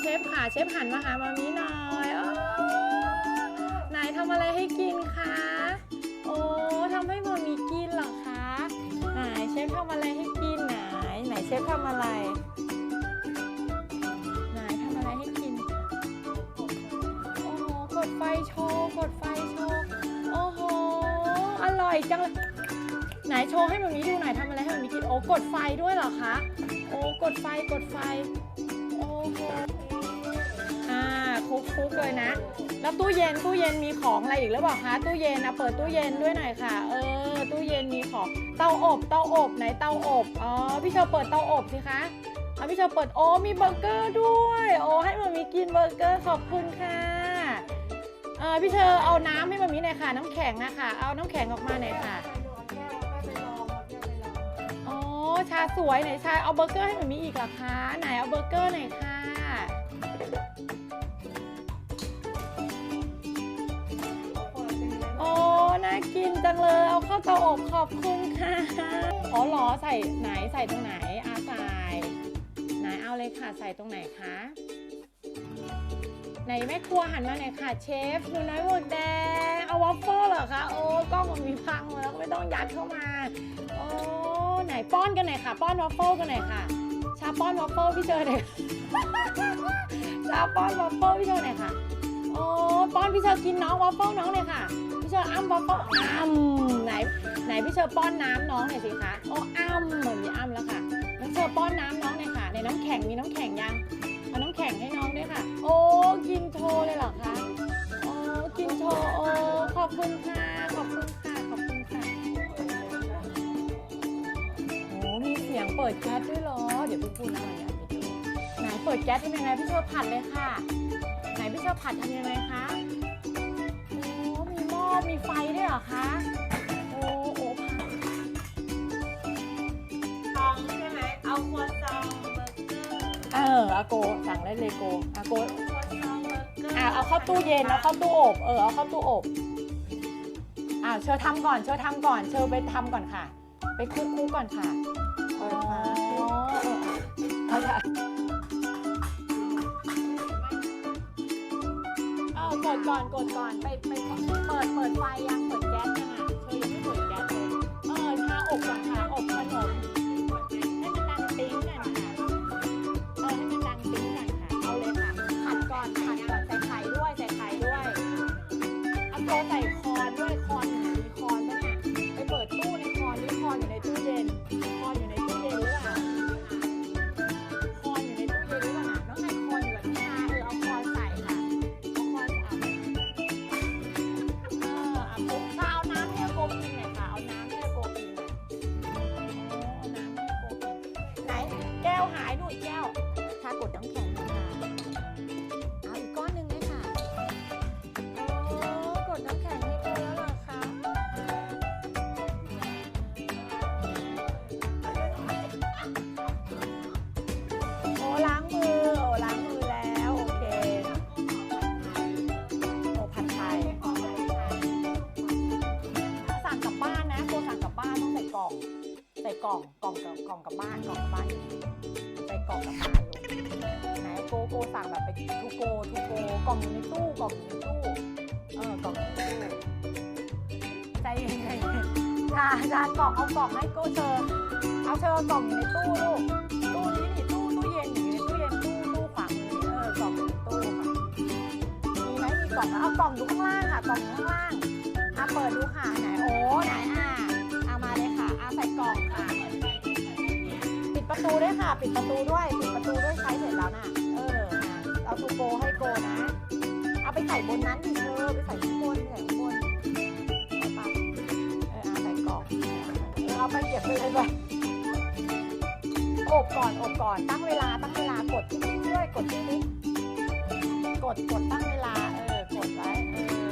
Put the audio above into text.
เชฟค่ะเชฟหันมาหามามีหน่อยโอ้ไหนทำอะไรให้กินคะโอ้ทำให้มามีกินเหรอคะไหนเชฟทำอะไรให้กินไหนไหนเชฟทำอะไรไหนทำอะไรให้กินโอ้โหกดไฟโชว์กดไฟโชว์โอ้โหอร่อยจังเลยไหนโชว์ให้มามีดูหน่อยทำอะไรให้มามีกินโอ้กดไฟด้วยเหรอคะโอ้กดไฟกดไฟโอ้โห คลุกคลุกเลยนะ แล้วตู้เย็นตู้เย็นมีของอะไรอีกหรือเปล่าคะตู้เย็นนะเปิดตู้เย็นด้วยหน่อยค่ะ เออ ตู้เย็นมีของเตาอบเตาอบไหนเตาอบอ๋อพี่เชอเปิดเตาอบสิคะเอาพี่เชอเปิดโอ้มีเบอร์เกอร์ด้วยโอ้ให้มามีกินเบอร์เกอร์ขอบคุณค่ะเออพี่เชอเอาน้ำให้มามีหน่อยค่ะ น้ำแข็งอะค่ะ เอาน้ำแข็งออกมาหน่อยค่ะอ๋อชาสวยไหนชาเอาเบอร์เกอร์ให้มามีอีกหรอคะไหนเอาเบอร์เกอร์หน่อยค่ะ จังเลย เอาเข้าเตาอบขอบคุณค่ะ อ๋อหรอใส่ไหนใส่ตรงไหนอาใส่ไหนเอาเลยค่ะใส่ตรงไหนคะไหนแม่ครัวหันมาหน่อยค่ะเชฟหนูน้อยหมวกแดงเอาวอฟเฟิลเหรอคะโอ้กล้องมันมีพังแล้วไม่ต้องยัดเข้ามาโอ้ไหนป้อนกันหน่อยค่ะ ป้อนวอฟเฟิลกันหน่อยค่ะ ชาป้อนวอฟเฟิลพี่เจอหน่อยชาป้อนวอฟเฟิลพี่เจอหน่อยค่ะโอ้ป้อนพี่เชอกินน้องวอฟเฟิลน้องเลยค่ะ ชออ้ำวอฟเฟิลอ้ำไหนไหนพี่เชอร์ป้อนน้ำน้องหน่อยสิคะโอ้อ้ำเหมือนมีอ้ำแล้วค่ะน้องเชอร์ป้อนน้ำน้องหน่อยค่ะ ในน้ำแข็งมีน้ำแข็งยังเอาน้ำแข็งให้น้องด้วยค่ะ โอ้กินโชว์เลยเหรอคะโอ้กินโชว์โอ้ขอบคุณค่ะขอบคุณค่ะขอบคุณค่ะโอ้มีเสียงเปิดแก๊สด้วยเหรอเดี๋ยวพี่พูดอะไรอะเดี๋ยไหนเปิดแก๊สทำยังไงพี่เชอร์ผัดเลยค่ะ ไหนพี่เชอร์ผัดทำยังไงคะ มีหม้อมีไฟด้วยเหรอคะ โอ้โอ้ผัดซองใช่ไหม เอาครัวซองเบอร์เกอร์เอออาโกสั่งได้เลยโกอาโกครัวซองเบอร์เกอร์อ่าเอาเข้าตู้เย็นเอาเข้าตู้อบ เออเอาเข้าตู้อบอ่าเชอทำก่อนเชอทำก่อนเชอไปทำก่อนค่ะ ไปคลุกคลุกก่อนค่ะอ๋อเออเอาค่ะ ดก่อนกดก่อนไปไปเปิดเปิดไฟยังเปิดแก๊สยังอะเชอยังไม่เปิดแก๊สเลยเออชาอบก่อนค่ะอบขนมให้มันดังติ๊งกันค่ะเออให้มันดังติ๊งกันค่ะเอาเลยค่ะผัดก่อนผัดก่อนใส่ไข่ด้วยใส่ไข่ด้วยเอาโตใส่คอนด้วยคอน แก้วหายหนูนแก้วชากดน้ำแข็งหน่อยค่ะเอาอีกก้อนหนึ่งเลยค่ะโอ้กดน้ำแข็งให้โกแล้วเหรอคะโอ้ล้างมือ ใส่กล่องกล่องกับกล่องกับบ้านกล่องกับบ้านใส่กล่องกับบ้านลูกไหนโกโกสั่งแบบไปทูโกทูโกกล่องอยู่ในตู้กล่องอยู่ในตู้เออกล่องอยู่ในตู้ใจเย็นใจเย็นจ้าจ้ากล่องเอากล่องให้โกเชอเอาเชอกล่องอยู่ในตู้ลูกตู้นี้นี่ตู้ตู้เย็นอยู่ในตู้เย็นตู้ตู้ขวามือนี่เออกล่องอยู่ในตู้ค่ะมีไหมมีกล่องเอากล่องอยู่ข้างล่างค่ะกล่องอยู่ข้างล่างอะเปิดดูค่ะไหน ปิดประตูด้วยปิดประตูด้วยใช้เสร็จแล้วนะเออเอาทูโกให้โกนะ เอาไปใส่บนนั้นดิเธอไปใส่ข้างบนไปใส่ข้างบนเอาไปเออใส่กล่องเอาไปเก็บไปเลยไปอบก่อนอบก่อนตั้งเวลาตั้งเวลากดติ๊กๆด้วยกดติ๊กๆกดกดตั้งเวลาเออกดไว้เออ